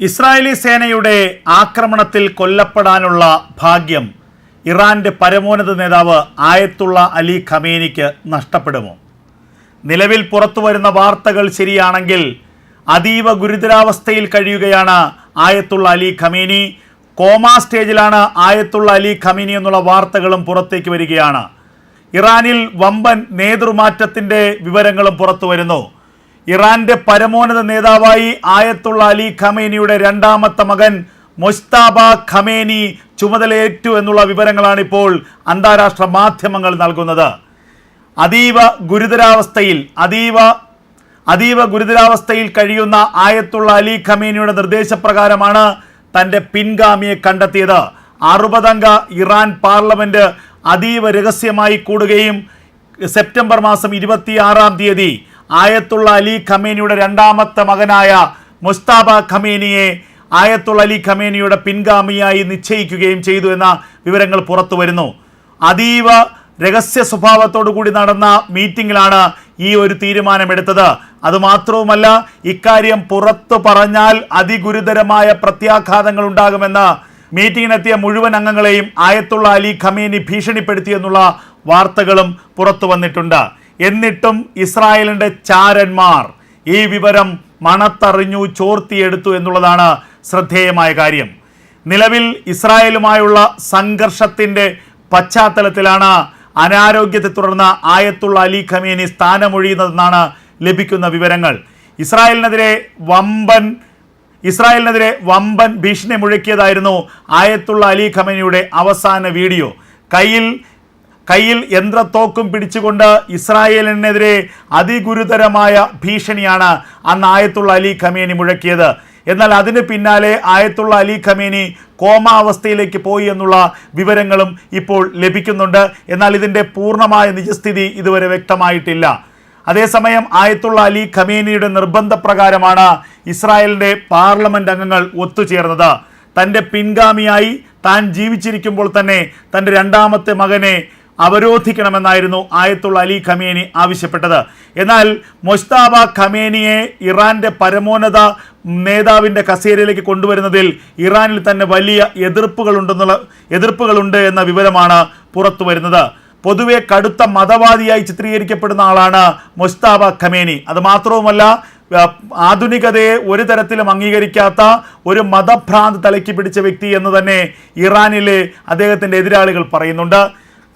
Israeli സേനയുടെ ആക്രമണത്തിൽ കൊല്ലപ്പെടാനുള്ള ഭാഗ്യം ഇറാന്റെ പരമോന്നത നേതാവ് ആയത്തുള്ള അലി ഖമേനിക്ക് നഷ്ടപ്പെടുമോ? നിലവിൽ പുറത്തു വരുന്ന വാർത്തകൾ ശരിയാണെങ്കിൽ അതീവ ഗുരുതരാവസ്ഥയിൽ കഴിയുകയാണ് ആയത്തുള്ള അലി ഖമേനി. കോമാ സ്റ്റേജിലാണ് ആയത്തുള്ള അലി ഖമീനി എന്നുള്ള വാർത്തകളും പുറത്തേക്ക് വരികയാണ്. ഇറാനിൽ വമ്പൻ നേതൃമാറ്റത്തിന്റെ വിവരങ്ങളും പുറത്തു വരുന്നു ഇറാന്റെ പരമോന്നത നേതാവായി ആയത്തുള്ള അലി ഖമേനിയുടെ രണ്ടാമത്തെ മകൻ മൊസ്താബ ഖമേനി ചുമതലയേറ്റു എന്നുള്ള വിവരങ്ങളാണ് ഇപ്പോൾ അന്താരാഷ്ട്ര മാധ്യമങ്ങൾ നൽകുന്നത്. അതീവ ഗുരുതരാവസ്ഥയിൽ അതീവ അതീവ ഗുരുതരാവസ്ഥയിൽ കഴിയുന്ന ആയത്തുള്ള അലി ഖമേനിയുടെ നിർദ്ദേശപ്രകാരമാണ് തന്റെ പിൻഗാമിയെ കണ്ടെത്തിയത്. അറുപതംഗ ഇറാൻ പാർലമെന്റ് അതീവ രഹസ്യമായി കൂടുകയും സെപ്റ്റംബർ മാസം ഇരുപത്തിയാറാം തീയതി ആയത്തുള്ള അലി ഖമേനിയുടെ രണ്ടാമത്തെ മകനായ മുസ്താബ ഖമേനിയെ ആയത്തുള്ള അലി ഖമേനിയുടെ പിൻഗാമിയായി നിശ്ചയിക്കുകയും ചെയ്തു എന്ന വിവരങ്ങൾ പുറത്തു വരുന്നു. അതീവ രഹസ്യ സ്വഭാവത്തോടു കൂടി നടന്ന മീറ്റിംഗിലാണ് ഈ ഒരു തീരുമാനമെടുത്തത്. അതുമാത്രവുമല്ല ഇക്കാര്യം പുറത്തു പറഞ്ഞാൽ അതിഗുരുതരമായ പ്രത്യാഘാതങ്ങൾ ഉണ്ടാകുമെന്ന് മീറ്റിംഗിനെത്തിയ മുഴുവൻ അംഗങ്ങളെയും ആയത്തുള്ള അലി ഖമേനി ഭീഷണിപ്പെടുത്തിയെന്നുള്ള വാർത്തകളും പുറത്തു വന്നിട്ടുണ്ട്. എന്നിട്ടും ഇസ്രായേലിന്റെ ചാരന്മാർ ഈ വിവരം മണത്തറിഞ്ഞു ചോർത്തിയെടുത്തു എന്നുള്ളതാണ് ശ്രദ്ധേയമായ കാര്യം. നിലവിൽ ഇസ്രായേലുമായുള്ള സംഘർഷത്തിന്റെ പശ്ചാത്തലത്തിലാണ് അനാരോഗ്യത്തെ തുടർന്ന് ആയത്തുള്ള അലി ഖമീനി സ്ഥാനമൊഴിയുന്നതെന്നാണ് ലഭിക്കുന്ന വിവരങ്ങൾ. ഇസ്രായേലിനെതിരെ വമ്പൻ ഇസ്രായേലിനെതിരെ വമ്പൻ ഭീഷണി മുഴക്കിയതായിരുന്നു ആയത്തുള്ള അലി ഖമീനിയുടെ അവസാന വീഡിയോ. കയ്യിൽ കയ്യിൽ യന്ത്രത്തോക്കും പിടിച്ചുകൊണ്ട് ഇസ്രായേലിനെതിരെ അതിഗുരുതരമായ ഭീഷണിയാണ് അന്ന് ആയത്തുള്ള അലി ഖമേനി മുഴക്കിയത്. എന്നാൽ അതിന് പിന്നാലെ ആയത്തുള്ള അലി ഖമേനി കോമാവസ്ഥയിലേക്ക് പോയി എന്നുള്ള വിവരങ്ങളും ഇപ്പോൾ ലഭിക്കുന്നുണ്ട്. എന്നാൽ ഇതിന്റെ പൂർണമായ നിജസ്ഥിതി ഇതുവരെ വ്യക്തമായിട്ടില്ല. അതേസമയം ആയത്തുള്ള അലി ഖമേനിയുടെ നിർബന്ധപ്രകാരമാണ് ഇസ്രായേലിന്റെ പാർലമെന്റ് അംഗങ്ങൾ ഒത്തുചേർന്നത്. തന്റെ പിൻഗാമിയായി താൻ ജീവിച്ചിരിക്കുമ്പോൾ തന്നെ തന്റെ രണ്ടാമത്തെ മകനെ അവരോധിക്കണമെന്നായിരുന്നു ആയത്തുള്ള അലി ഖമേനി ആവശ്യപ്പെട്ടത്. എന്നാൽ മൊസ്താബ ഖമേനിയെ ഇറാന്റെ പരമോന്നത നേതാവിന്റെ കസേരയിലേക്ക് കൊണ്ടുവരുന്നതിൽ ഇറാനിൽ തന്നെ വലിയ എതിർപ്പുകളുണ്ടെന്നുള്ള എതിർപ്പുകളുണ്ട് എന്ന വിവരമാണ് പുറത്തു വരുന്നത്. പൊതുവെ കടുത്ത മതവാദിയായി ചിത്രീകരിക്കപ്പെടുന്ന ആളാണ് മൊസ്താബ ഖമേനി. അത് മാത്രവുമല്ല ആധുനികതയെ ഒരു തരത്തിലും അംഗീകരിക്കാത്ത ഒരു മതഭ്രാന്ത് തലയ്ക്ക് പിടിച്ച വ്യക്തി എന്ന് തന്നെ ഇറാനിലെ അദ്ദേഹത്തിന്റെ എതിരാളികൾ പറയുന്നുണ്ട്.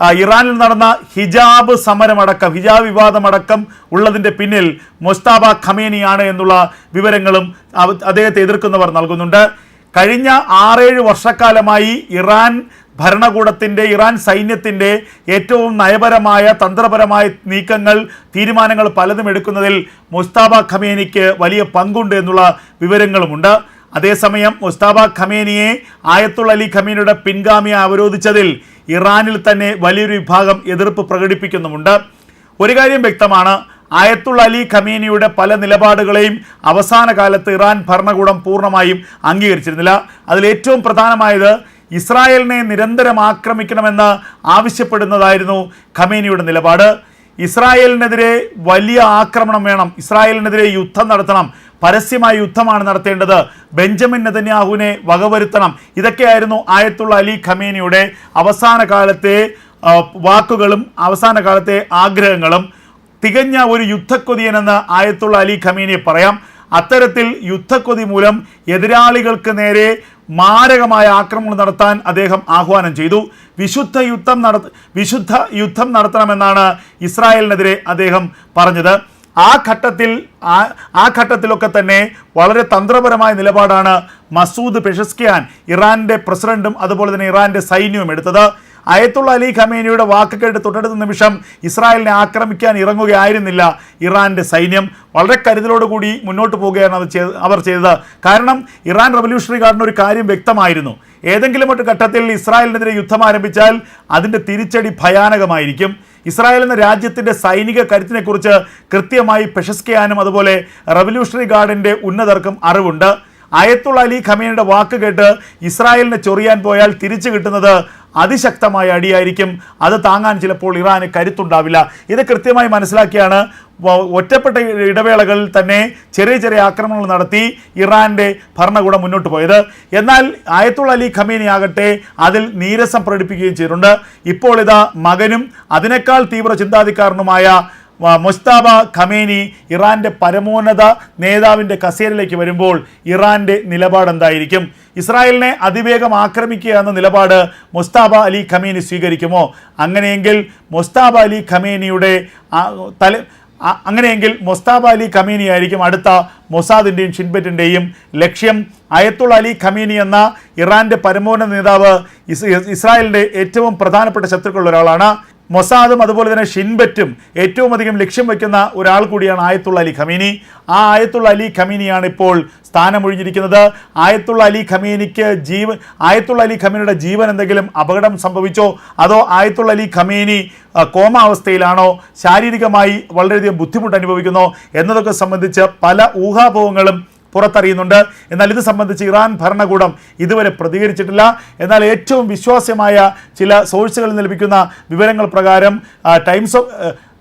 ഇറാനിൽ നടന്ന ഹിജാബ് സമരമടക്കം ഹിജാബ് വിവാദമടക്കം ഉള്ളതിന്റെ പിന്നിൽ മൊസ്താബ ഖമേനിയാണ് എന്നുള്ള വിവരങ്ങളും അദ്ദേഹത്തെ എതിർക്കുന്നവർ നൽകുന്നുണ്ട്. കഴിഞ്ഞ ആറേഴ് വർഷക്കാലമായി ഇറാൻ ഭരണകൂടത്തിന്റെ ഇറാൻ സൈന്യത്തിന്റെ ഏറ്റവും നയപരമായ തന്ത്രപരമായ നീക്കങ്ങൾ തീരുമാനങ്ങൾ പലതും എടുക്കുന്നതിൽ മുസ്താബ ഖമേനിക്ക് വലിയ പങ്കുണ്ട് എന്നുള്ള വിവരങ്ങളുമുണ്ട്. അതേസമയം മുസ്താബ ഖമേനിയെ ആയത്തുള്ള അലി ഖമേനിയുടെ പിൻഗാമിയെ അവരോധിച്ചതിൽ ഇറാനിൽ തന്നെ വലിയൊരു വിഭാഗം എതിർപ്പ് പ്രകടിപ്പിക്കുന്നുമുണ്ട്. ഒരു കാര്യം വ്യക്തമാണ് ആയത്തുള്ള അലി ഖമീനിയുടെ പല നിലപാടുകളെയും അവസാന കാലത്ത് ഇറാൻ ഭരണകൂടം പൂർണമായും അംഗീകരിച്ചിരുന്നില്ല. അതിൽ ഏറ്റവും പ്രധാനമായത് ഇസ്രായേലിനെ നിരന്തരം ആക്രമിക്കണമെന്ന് ആവശ്യപ്പെടുന്നതായിരുന്നു ഖമീനിയുടെ നിലപാട്. ഇസ്രായേലിനെതിരെ വലിയ ആക്രമണം വേണം. ഇസ്രായേലിനെതിരെ യുദ്ധം നടത്തണം. പരസ്യമായ യുദ്ധമാണ് നടത്തേണ്ടത്. ബെഞ്ചമിൻ നെതന്യാഹുവിനെ വകവരുത്തണം. ഇതൊക്കെയായിരുന്നു ആയത്തുള്ള അലി ഖമേനിയുടെ അവസാന കാലത്തെ വാക്കുകളും അവസാന കാലത്തെ ആഗ്രഹങ്ങളും. തികഞ്ഞ ഒരു യുദ്ധക്കൊതിയനെന്ന് ആയത്തുള്ള അലി ഖമീനിയെ പറയാം. അത്തരത്തിൽ യുദ്ധക്കൊതി മൂലം എതിരാളികൾക്ക് നേരെ മാരകമായ ആക്രമണം നടത്താൻ അദ്ദേഹം ആഹ്വാനം ചെയ്തു. വിശുദ്ധ യുദ്ധം നട വിശുദ്ധ യുദ്ധം നടത്തണമെന്നാണ് ഇസ്രായേലിനെതിരെ അദ്ദേഹം പറഞ്ഞത്. ആ ഘട്ടത്തിൽ ആ ആ ഘട്ടത്തിലൊക്കെ തന്നെ വളരെ തന്ത്രപരമായ നിലപാടാണ് മസൂദ് പെഷസ്കിയാൻ ഇറാന്റെ പ്രസിഡന്റും അതുപോലെ തന്നെ ഇറാന്റെ സൈന്യവും എടുത്തത്. അയത്തുള്ള അലി ഖമേനിയുടെ വാക്ക് കേട്ട് തൊട്ടടുത്ത നിമിഷം ഇസ്രായേലിനെ ആക്രമിക്കാൻ ഇറങ്ങുകയായിരുന്നില്ല ഇറാന്റെ സൈന്യം. വളരെ കരുതലോടുകൂടി മുന്നോട്ട് പോവുകയാണ് അവർ ചെയ്ത് അവർ ചെയ്തത്. കാരണം ഇറാൻ റവല്യൂഷണറി ഗാർഡിന് ഒരു കാര്യം വ്യക്തമായിരുന്നു. ഏതെങ്കിലും ഒരു ഘട്ടത്തിൽ ഇസ്രായേലിനെതിരെ യുദ്ധം ആരംഭിച്ചാൽ അതിന്റെ തിരിച്ചടി ഭയാനകമായിരിക്കും. ഇസ്രായേൽ എന്ന രാജ്യത്തിന്റെ സൈനിക കരുത്തിനെക്കുറിച്ച് കൃത്യമായി പെഷസ്കിയാനും അതുപോലെ റവല്യൂഷണറി ഗാർഡിന്റെ ഉന്നതർക്കും അറിവുണ്ട്. അയത്തുള്ള അലി ഖമീനയുടെ വാക്ക് കേട്ട് ഇസ്രായേലിനെ ചൊറിയാൻ പോയാൽ തിരിച്ചു കിട്ടുന്നത് അതിശക്തമായ അടിയായിരിക്കും. അത് താങ്ങാൻ ചിലപ്പോൾ ഇറാന് കരുത്തുണ്ടാവില്ല. ഇത് കൃത്യമായി മനസ്സിലാക്കിയാണ് ഒറ്റപ്പെട്ട ഇടവേളകളിൽ തന്നെ ചെറിയ ചെറിയ ആക്രമണങ്ങൾ നടത്തി ഇറാന്റെ ഭരണകൂടം മുന്നോട്ട് പോയത്. എന്നാൽ ആയത്തുള്ള അലി ഖമീനി ആകട്ടെ അതിൽ നീരസം പ്രകടിപ്പിക്കുകയും ചെയ്തിട്ടുണ്ട്. ഇപ്പോൾ ഇതാ മകനും അതിനേക്കാൾ തീവ്ര ചിന്താധികാരനുമായ മുസ്താബ ഖമേനി ഇറാന്റെ പരമോന്നത നേതാവിന്റെ കസേരയിലേക്ക് വരുമ്പോൾ ഇറാന്റെ നിലപാട് എന്തായിരിക്കും? ഇസ്രായേലിനെ അതിവേഗം ആക്രമിക്കുക എന്ന നിലപാട് മുസ്താബ അലി ഖമേനി സ്വീകരിക്കുമോ? അങ്ങനെയെങ്കിൽ മുസ്താബ അലി ഖമേനിയുടെ തല അങ്ങനെയെങ്കിൽ മൊസ്താബ അലി ഖമീനി ആയിരിക്കും അടുത്ത മൊസാദിന്റെയും ഷിൻബറ്റിന്റെയും ലക്ഷ്യം. അയത്തുള്ള അലി ഖമീനി എന്ന ഇറാന്റെ പരമോന്നത നേതാവ് ഇസ് ഇസ്രായേലിന്റെ ഏറ്റവും പ്രധാനപ്പെട്ട ശത്രുക്കളുള്ള ഒരാളാണ്. മൊസാദും അതുപോലെ തന്നെ ഷിൻബറ്റും ഏറ്റവും അധികം ലക്ഷ്യം വയ്ക്കുന്ന ഒരാൾ കൂടിയാണ് ആയത്തുള്ള അലി ഖമീനി. ആ ആയത്തുള്ള അലി ഖമീനിയാണ് ഇപ്പോൾ സ്ഥാനമൊഴിഞ്ഞിരിക്കുന്നത്. ആയത്തുള്ള അലി ഖമീനിക്ക് ജീവൻ ആയത്തുള്ള അലി ഖമീനിയുടെ ജീവൻ എന്തെങ്കിലും അപകടം സംഭവിച്ചോ? അതോ ആയത്തുള്ള അലി ഖമീനി കോമ അവസ്ഥയിലാണോ ശാരീരികമായി വളരെയധികം ബുദ്ധിമുട്ട് അനുഭവിക്കുന്നോ എന്നതൊക്കെ സംബന്ധിച്ച് പല ഊഹാപോഹങ്ങളും പുറത്തറിയുന്നുണ്ട്. എന്നാൽ ഇത് സംബന്ധിച്ച് ഇറാൻ ഭരണകൂടം ഇതുവരെ പ്രതികരിച്ചിട്ടില്ല. എന്നാൽ ഏറ്റവും വിശ്വാസ്യമായ ചില സോഴ്സുകളിൽ നിന്ന് ലഭിക്കുന്ന വിവരങ്ങൾ പ്രകാരം ടൈംസ് ഓഫ്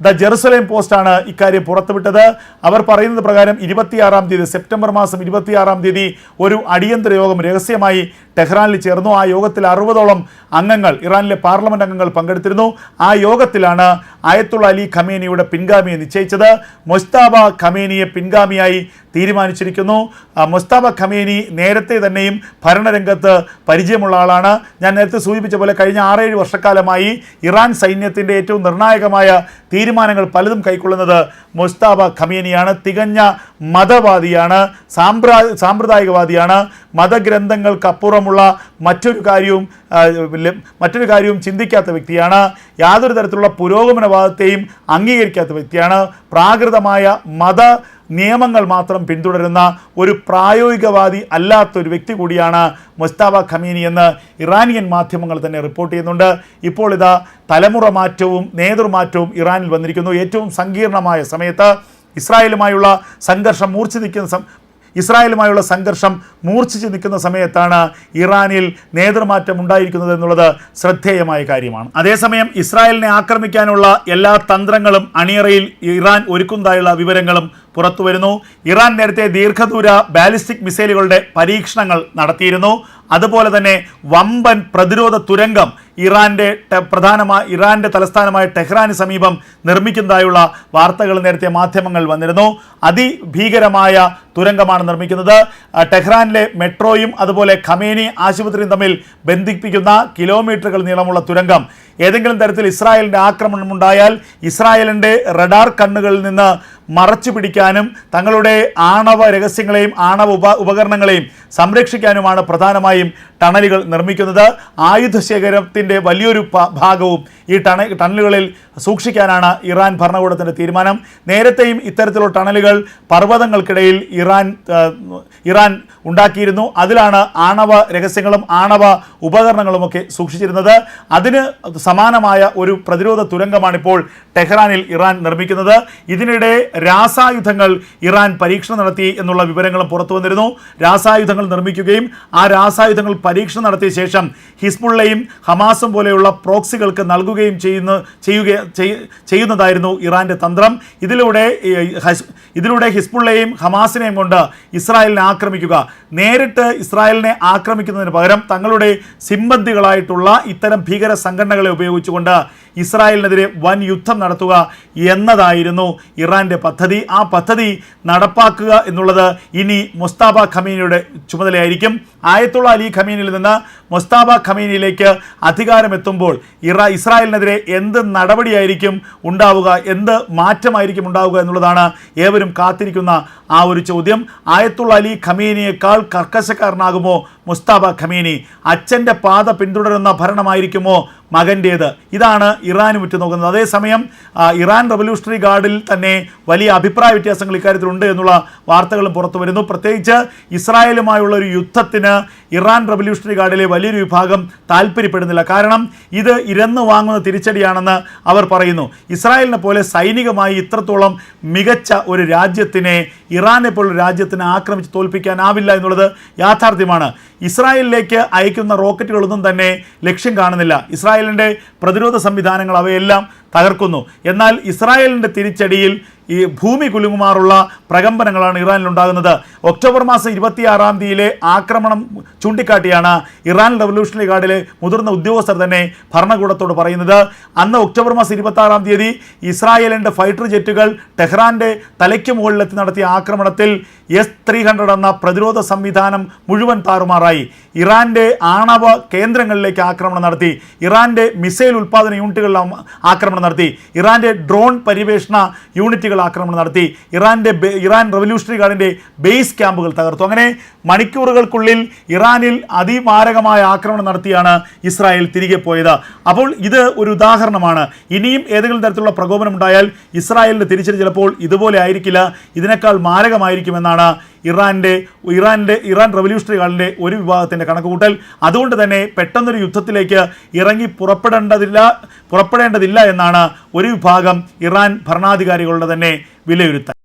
ദ ജെറുസലേം പോസ്റ്റാണ് ഇക്കാര്യം പുറത്തുവിട്ടത്. അവർ പറയുന്നത് പ്രകാരം ഇരുപത്തിയാറാം തീയതി സെപ്റ്റംബർ മാസം ഇരുപത്തിയാറാം തീയതി ഒരു അടിയന്തര യോഗം രഹസ്യമായി ടെഹ്റാനിൽ ചേർന്നു. ആ യോഗത്തിൽ അറുപതോളം അംഗങ്ങൾ ഇറാനിലെ പാർലമെന്റ് അംഗങ്ങൾ പങ്കെടുത്തിരുന്നു. ആ യോഗത്തിലാണ് ആയത്തുള്ള അലി ഖമേനിയുടെ പിൻഗാമിയെ നിശ്ചയിച്ചത്. മൊസ്താബ ഖമേനിയെ പിൻഗാമിയായി തീരുമാനിച്ചിരിക്കുന്നു. മൊസ്താബ ഖമേനി നേരത്തെ തന്നെയും ഭരണരംഗത്ത് പരിചയമുള്ള ആളാണ്. ഞാൻ നേരത്തെ സൂചിപ്പിച്ച പോലെ കഴിഞ്ഞ ആറേഴ് വർഷക്കാലമായി ഇറാൻ സൈന്യത്തിന്റെ ഏറ്റവും നിർണായകമായ തീരുമാനങ്ങൾ പലതും കൈക്കൊള്ളുന്നത് മുസ്താബ ഖമീനിയാണ്. തികഞ്ഞ മതവാദിയാണ് സാമ്പ്രാ സാമ്പ്രദായികവാദിയാണ്. മതഗ്രന്ഥങ്ങൾക്കപ്പുറമുള്ള മറ്റൊരു കാര്യവും മറ്റൊരു കാര്യവും ചിന്തിക്കാത്ത വ്യക്തിയാണ്. യാതൊരു തരത്തിലുള്ള പുരോഗമനവാദത്തെയും അംഗീകരിക്കാത്ത വ്യക്തിയാണ്. പ്രാകൃതമായ മത നിയമങ്ങൾ മാത്രം പിന്തുടരുന്ന ഒരു പ്രായോഗികവാദി അല്ലാത്ത ഒരു വ്യക്തി കൂടിയാണ് മുസ്താബ ഖമീനി എന്ന് ഇറാനിയൻ മാധ്യമങ്ങൾ തന്നെ റിപ്പോർട്ട് ചെയ്യുന്നുണ്ട്. ഇപ്പോൾ ഇതാ തലമുറ മാറ്റവും നേതൃമാറ്റവും ഇറാനിൽ വന്നിരിക്കുന്നു. ഏറ്റവും സങ്കീർണമായ സമയത്ത് ഇസ്രായേലുമായുള്ള സംഘർഷം മൂർച്ഛിതിക്കുന്ന ഇസ്രായേലുമായുള്ള സംഘർഷം മൂർച്ഛിച്ച് നിൽക്കുന്ന സമയത്താണ് ഇറാനിൽ നേതൃമാറ്റം ഉണ്ടായിരിക്കുന്നത് എന്നുള്ളത് ശ്രദ്ധേയമായ കാര്യമാണ്. അതേസമയം ഇസ്രായേലിനെ ആക്രമിക്കാനുള്ള എല്ലാ തന്ത്രങ്ങളും അണിയറയിൽ ഇറാൻ ഒരുക്കുന്നതായുള്ള വിവരങ്ങളും പുറത്തു വരുന്നു. ഇറാൻ നേരത്തെ ദീർഘദൂര ബാലിസ്റ്റിക് മിസൈലുകളുടെ പരീക്ഷണങ്ങൾ നടത്തിയിരുന്നു. അതുപോലെ തന്നെ വമ്പൻ പ്രതിരോധ തുരങ്കം ഇറാന്റെ പ്രധാനമായ ഇറാന്റെ തലസ്ഥാനമായ ടെഹ്റാന് സമീപം നിർമ്മിക്കുന്നതായുള്ള വാർത്തകൾ നേരത്തെ മാധ്യമങ്ങൾ വന്നിരുന്നു. അതിഭീകരമായ തുരങ്കമാണ് നിർമ്മിക്കുന്നത്. ടെഹ്റാനിലെ മെട്രോയും അതുപോലെ ഖമേനി ആശുപത്രിയും തമ്മിൽ ബന്ധിപ്പിക്കുന്ന കിലോമീറ്ററുകൾ നീളമുള്ള തുരങ്കം. ഏതെങ്കിലും തരത്തിൽ ഇസ്രായേലിന്റെ ആക്രമണം ഉണ്ടായാൽ ഇസ്രായേലിന്റെ റഡാർ കണ്ണുകളിൽ നിന്ന് മറച്ചു പിടിക്കാനും തങ്ങളുടെ ആണവ രഹസ്യങ്ങളെയും ആണവ ഉപ ഉപകരണങ്ങളെയും സംരക്ഷിക്കാനുമാണ് പ്രധാനമായും ടണലുകൾ നിർമ്മിക്കുന്നത്. ആയുധശേഖരത്തിന്റെ വലിയൊരു ഭാഗവും ഈ ടണ ടണലുകളിൽ സൂക്ഷിക്കാനാണ് ഇറാൻ ഭരണകൂടത്തിന്റെ തീരുമാനം. നേരത്തെയും ഇത്തരത്തിലുള്ള ടണലുകൾ പർവതങ്ങൾക്കിടയിൽ ഇറാൻ ഇറാൻ ഉണ്ടാക്കിയിരുന്നു. അതിലാണ് ആണവ രഹസ്യങ്ങളും ആണവ ഉപകരണങ്ങളുമൊക്കെ സൂക്ഷിച്ചിരുന്നത്. അതിന് സമാനമായ ഒരു പ്രതിരോധ തുരങ്കമാണിപ്പോൾ ടെഹ്റാനിൽ ഇറാൻ നിർമ്മിക്കുന്നത്. ഇതിനിടെ രാസായുധങ്ങൾ ഇറാൻ പരീക്ഷണം നടത്തി എന്നുള്ള വിവരങ്ങളും പുറത്തു വന്നിരുന്നു. രാസായുധങ്ങൾ നിർമ്മിക്കുകയും ആ രാസായുധങ്ങൾ പരീക്ഷണം നടത്തിയ ശേഷം ഹിസ്ബുള്ളയും ഹമാസും പോലെയുള്ള പ്രോക്സികൾക്ക് നൽകുകയും ചെയ്യുന്ന ചെയ്യുക ചെയ്യുന്നതായിരുന്നു ഇറാന്റെ തന്ത്രം. ഇതിലൂടെ ഇതിലൂടെ ഹിസ്ബുള്ളയും ഹമാസിനെയും കൊണ്ട് ഇസ്രായേലിനെ ആക്രമിക്കുക. നേരിട്ട് ഇസ്രായേലിനെ ആക്രമിക്കുന്നതിന് പകരം തങ്ങളുടെ സിംബന്ധികളായിട്ടുള്ള ഇത്തരം ഭീകര സംഘടനകളെ ഉപയോഗിച്ചുകൊണ്ട് ഇസ്രായേലിനെതിരെ വൻ യുദ്ധം നടത്തുക എന്നതായിരുന്നു ഇറാന്റെ പദ്ധതി. ആ പദ്ധതി നടപ്പാക്കുക എന്നുള്ളത് ഇനി മുസ്താബ ഖമീനിയുടെ ചുമതലയായിരിക്കും. ആയത്തുള്ള അലി ഖമീനിൽ നിന്ന് മുസ്താബ ഖമീനിയിലേക്ക് അധികാരമെത്തുമ്പോൾ ഇറാ ഇസ്രായേലിനെതിരെ എന്ത് നടപടിയായിരിക്കും ഉണ്ടാവുക എന്ത് മാറ്റമായിരിക്കും ഉണ്ടാവുക എന്നുള്ളതാണ് ഏവരും കാത്തിരിക്കുന്ന ആ ഒരു ചോദ്യം. ആയത്തുള്ള അലി ഖമീനിയേക്കാൾ കർക്കശക്കാരനാകുമോ മുസ്താബ ഖമീനി? അച്ഛന്റെ പാത പിന്തുടരുന്ന ഭരണമായിരിക്കുമോ മകന്റേത് ഇതാണ് ഇറാൻ ഉറ്റുനോക്കുന്നത്. അതേസമയം ഇറാൻ റവല്യൂഷണറി ഗാർഡിൽ തന്നെ വലിയ അഭിപ്രായ വ്യത്യാസങ്ങൾ ഇക്കാര്യത്തിലുണ്ട് എന്നുള്ള വാർത്തകളും പുറത്തു വരുന്നു പ്രത്യേകിച്ച് ഇസ്രായേലുമായുള്ള ഒരു യുദ്ധത്തിന് ഇറാൻ റവല്യൂഷണറി ഗാർഡിലെ വലിയൊരു വിഭാഗം താല്പര്യപ്പെടുന്നില്ല കാരണം ഇത് ഇരന്ന് വാങ്ങുന്ന തിരിച്ചടിയാണെന്ന് അവർ പറയുന്നു. ഇസ്രായേലിനെ പോലെ സൈനികമായി ഇത്രത്തോളം മികച്ച ഒരു രാജ്യത്തിനെ ഇറാനെ പോലുള്ള രാജ്യത്തിനെ ആക്രമിച്ച് തോൽപ്പിക്കാനാവില്ല എന്നുള്ളത് യാഥാർത്ഥ്യമാണ്. ഇസ്രായേലിലേക്ക് അയക്കുന്ന റോക്കറ്റുകളൊന്നും തന്നെ ലക്ഷ്യം കാണുന്നില്ല. ഇസ്രായേലിന്റെ പ്രതിരോധ സംവിധാനങ്ങൾ അവയെല്ലാം തകർക്കുന്നു. എന്നാൽ ഇസ്രായേലിന്റെ തിരിച്ചടിയിൽ ഈ ഭൂമി കുലുങ്ങുമാറുള്ള പ്രകമ്പനങ്ങളാണ് ഇറാനിൽ ഉണ്ടാകുന്നത് ഒക്ടോബർ മാസം ഇരുപത്തിയാറാം തീയതിയിലെ ആക്രമണം ചൂണ്ടിക്കാട്ടിയാണ് ഇറാൻ റവല്യൂഷണറി ഗാർഡിലെ മുതിർന്ന ഉദ്യോഗസ്ഥർ തന്നെ ഭരണകൂടത്തോട് പറയുന്നത്. അന്ന് ഒക്ടോബർ മാസം ഇരുപത്തി ആറാം തീയതി ഇസ്രായേലിന്റെ ഫൈറ്റർ ജെറ്റുകൾ ടെഹ്റാന്റെ തലയ്ക്ക് മുകളിലെത്തി നടത്തിയ ആക്രമണത്തിൽ എസ് ത്രീ ഹൺഡ്രഡ് എന്ന പ്രതിരോധ സംവിധാനം മുഴുവൻ താറുമാറായി. ഇറാന്റെ ആണവ കേന്ദ്രങ്ങളിലേക്ക് ആക്രമണം നടത്തി. ഇറാന്റെ മിസൈൽ ഉൽപ്പാദന യൂണിറ്റുകളിൽ ആക്രമണം നടത്തി. ഇറാന്റെ ഡ്രോൺ പര്യവേഷണ യൂണിറ്റുകൾ ആക്രമണം നടത്തി. ഇറാന്റെ ഇറാൻ റവല്യൂഷണറി ഗാർഡിന്റെ ബേസ് ക്യാമ്പുകൾ തകർത്തു. അങ്ങനെ മണിക്കൂറുകൾക്കുള്ളിൽ ഇറാനിൽ അതിമാരകമായ ആക്രമണം നടത്തിയാണ് ഇസ്രായേൽ തിരികെ പോയത്. അപ്പോൾ ഇത് ഒരു ഉദാഹരണമാണ്. ഇനിയും ഏതെങ്കിലും തരത്തിലുള്ള പ്രകോപനം ഉണ്ടായാൽ ഇസ്രായേലിന്റെ തിരിച്ചടി ചിലപ്പോൾ ഇതുപോലെ ആയിരിക്കില്ല. ഇതിനേക്കാൾ മാരകമായിരിക്കുമെന്നാണ് ഇറാന്റെ ഇറാന്റെ ഇറാൻ റവല്യൂഷണറി ഗാർഡിന്റെ ഒരു വിഭാഗത്തിന്റെ കണക്കുകൂട്ടൽ. അതുകൊണ്ട് തന്നെ പെട്ടെന്നൊരു യുദ്ധത്തിലേക്ക് ഇറങ്ങി പുറപ്പെടേണ്ടതില്ല പുറപ്പെടേണ്ടതില്ല എന്നാണ് ഒരു വിഭാഗം ഇറാൻ ഭരണാധികാരികളുടെ തന്നെ വിലയിരുത്തൽ.